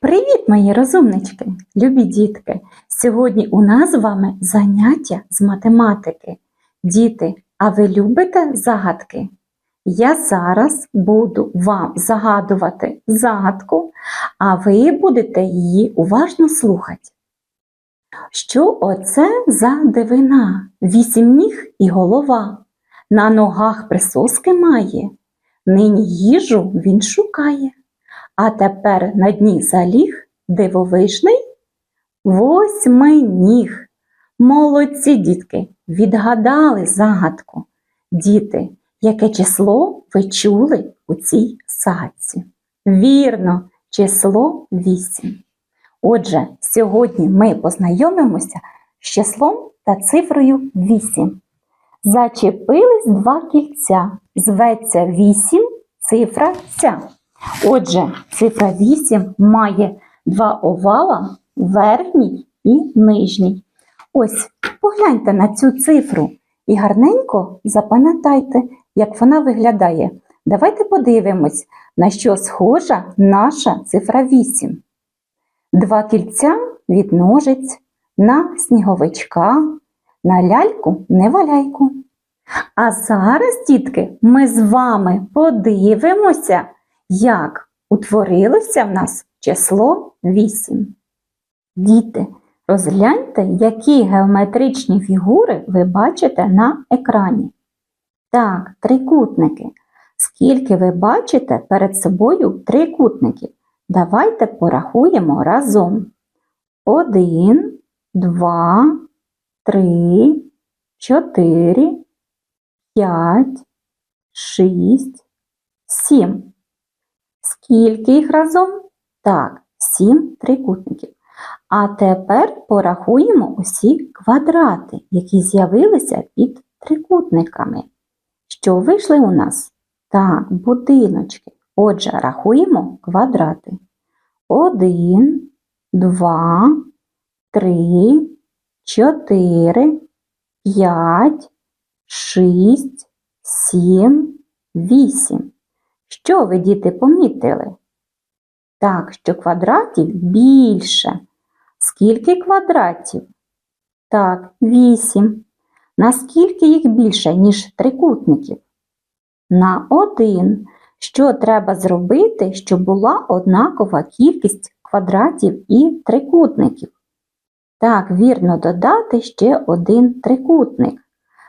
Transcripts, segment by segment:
Привіт, мої розумнички, любі дітки! Сьогодні у нас з вами заняття з математики. Діти, а ви любите загадки? Я зараз буду вам загадувати загадку, а ви будете її уважно слухати. Що оце за дивина? Вісім ніг і голова. На ногах присоски має, нині їжу він шукає. А тепер на дні заліг дивовижний восьминіг. Молодці, дітки, відгадали загадку. Діти, яке число ви чули у цій загадці? Вірно, число 8. Отже, сьогодні ми познайомимося з числом та цифрою 8. Зачепились два кільця. Зветься 8 цифра ця. Отже, цифра 8 має два овала, верхній і нижній. Ось, погляньте на цю цифру і гарненько запам'ятайте, як вона виглядає. Давайте подивимось, на що схожа наша цифра 8. Два кільця від ножиць, на сніговичка, на ляльку неваляйку. А зараз, дітки, ми з вами подивимося, як утворилося в нас число 8. Діти, розгляньте, які геометричні фігури ви бачите на екрані. Так, трикутники. Скільки ви бачите перед собою трикутників? Давайте порахуємо разом. Один, два, три, чотири, п'ять, шість, сім. Скільки їх разом? Так, сім трикутників. А тепер порахуємо усі квадрати, які з'явилися під трикутниками. Що вийшли у нас? Так, будиночки. Отже, рахуємо квадрати. Один, два, три, чотири, п'ять, шість, сім, вісім. Що ви, діти, помітили? Так, що квадратів більше. Скільки квадратів? Так, вісім. Наскільки їх більше, ніж трикутників? На один. Що треба зробити, щоб була однакова кількість квадратів і трикутників? Так, вірно додати ще один трикутник.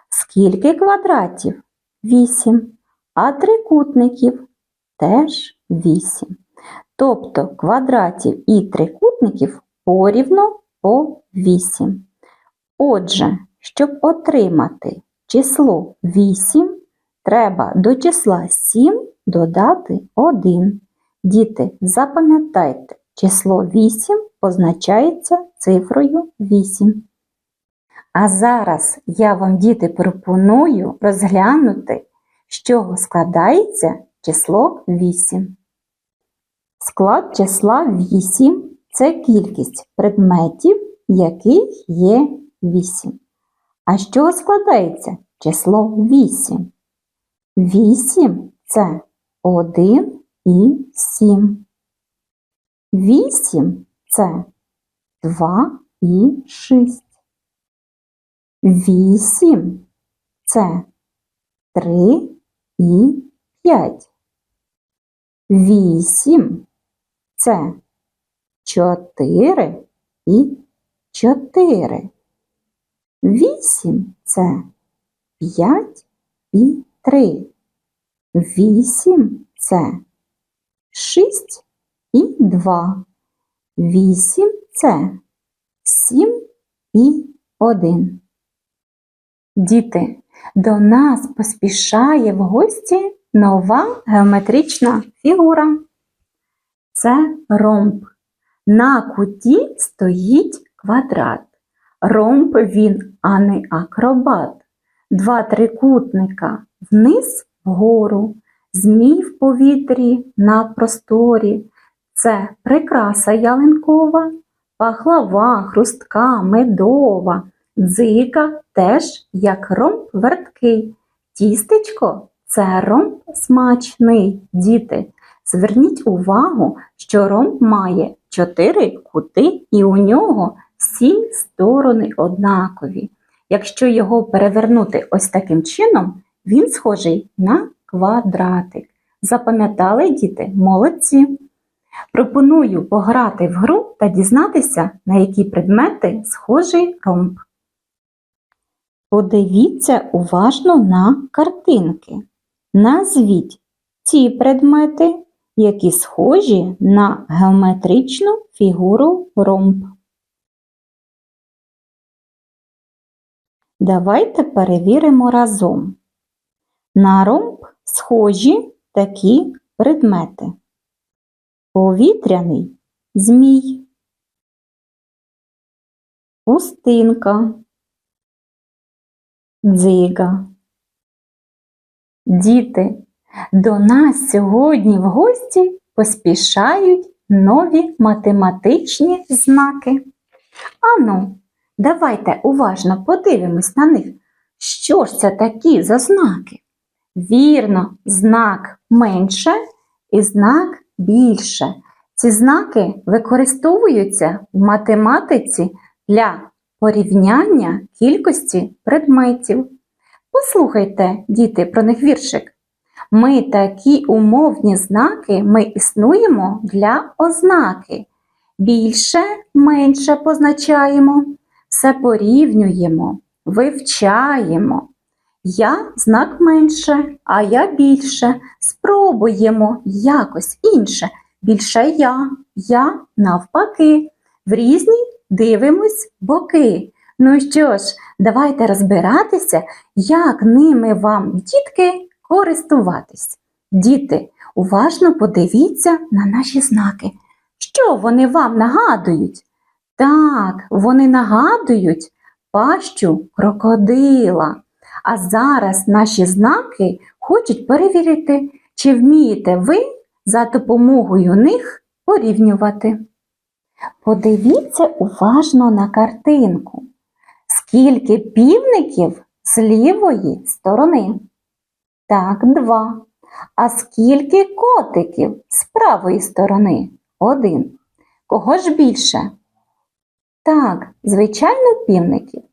Скільки квадратів? Вісім. А трикутників теж 8. Тобто квадратів і трикутників порівно по 8. Отже, щоб отримати число 8, треба до числа 7 додати 1. Діти, запам'ятайте, число 8 позначається цифрою 8. А зараз я вам, діти, пропоную розглянути, з чого складається число 8. Склад числа 8 це кількість предметів, яких є 8. А з чого складається число 8? 8 це 1 і 7. 8 це 2 і 6. 8 це 3 і 5. Вісім це чотири і чотири. Вісім це п'ять і три. Вісім це шість і два. Вісім це сім і один. Діти, до нас поспішає в гості нова геометрична фігура. Це ромб. На куті стоїть квадрат. Ромб він, а не акробат. Два трикутника вниз вгору, змій в повітрі на просторі. Це прикраса ялинкова, пахлава, хрустка, медова, Дзига теж як ромб верткий. Тістечко це ромб смачний, діти. Зверніть увагу, що ромб має чотири кути і у нього всі сторони однакові. Якщо його перевернути ось таким чином, він схожий на квадратик. Запам'ятали діти? Молодці! Пропоную пограти в гру та дізнатися, на які предмети схожий ромб. Подивіться уважно на картинки. Назвіть ті предмети, які схожі на геометричну фігуру ромб. Давайте перевіримо разом. На ромб схожі такі предмети. Повітряний змій, пустинка, дзига. Діти, до нас сьогодні в гості поспішають нові математичні знаки. Ану, давайте уважно подивимось на них. Що ж це такі за знаки? Вірно, знак менше і знак більше. Ці знаки використовуються в математиці для порівняння кількості предметів. Послухайте, діти, про них віршик. Ми такі умовні знаки ми існуємо для ознаки. Більше, менше позначаємо, все порівнюємо, вивчаємо. Я знак менше, а я більше. Спробуємо якось інше. Більше я, я навпаки. В різні дивимось боки. Ну що ж, давайте розбиратися, як ними вам, дітки, користуватись. Діти, уважно подивіться на наші знаки. Що вони вам нагадують? Так, вони нагадують пащу крокодила. А зараз наші знаки хочуть перевірити, чи вмієте ви за допомогою них порівнювати. Подивіться уважно на картинку. Скільки півників з лівої сторони? Так, два. А скільки котиків з правої сторони? Один. Кого ж більше? Так, звичайно, півників.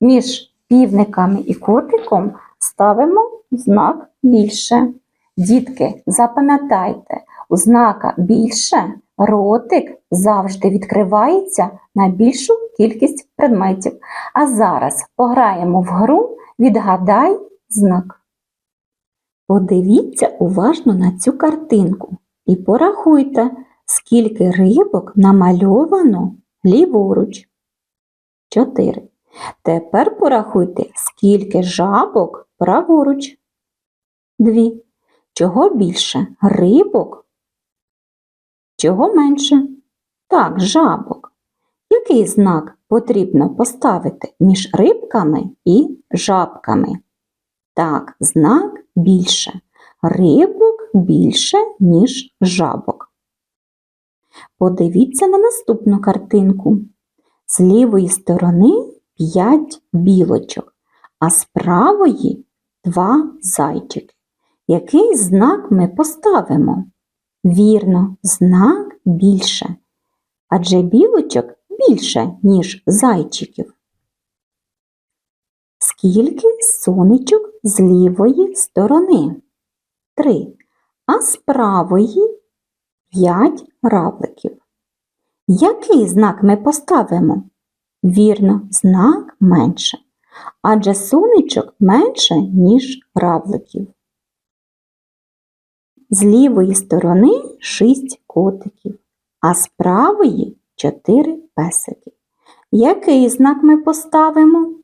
Між півниками і котиком ставимо знак більше. Дітки, запам'ятайте, у знака більше ротик завжди відкривається на більшу кількість предметів. А зараз пограємо в гру Відгадай знак. Подивіться уважно на цю картинку і порахуйте, скільки рибок намальовано ліворуч. Чотири. Тепер порахуйте, скільки жабок праворуч. Дві. Чого більше? Рибок? Чого менше? Так, жабок. Який знак потрібно поставити між рибками і жабками? Так, знак більше. Рибок більше, ніж жабок. Подивіться на наступну картинку. З лівої сторони 5 білочок, а з правої 2 зайчики. Який знак ми поставимо? Вірно, знак більше. Адже білочок більше, ніж зайчиків. Скільки сонечок з лівої сторони? Три. А з правої п'ять равликів. Який знак ми поставимо? Вірно, знак менше. Адже сонечок менше, ніж равликів. З лівої сторони шість котиків, а з правої чотири песики. Який знак ми поставимо?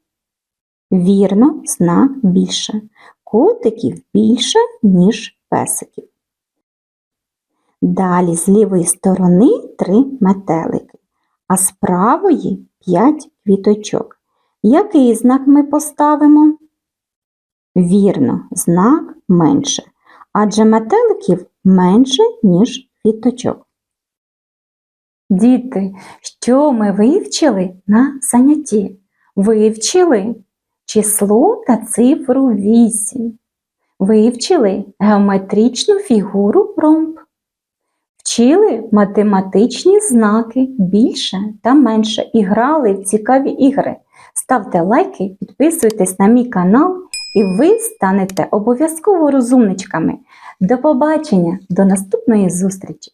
Вірно, знак більше. Котиків більше, ніж песиків. Далі з лівої сторони три метелики, а з правої п'ять квіточок. Який знак ми поставимо? Вірно, знак менше. Адже метеликів менше, ніж квіточок. Діти, що ми вивчили на занятті? Вивчили число та цифру 8. Вивчили геометричну фігуру ромб. Вчили математичні знаки більше та менше і грали в цікаві ігри. Ставте лайки, підписуйтесь на мій канал, і ви станете обов'язково розумничками. До побачення, до наступної зустрічі!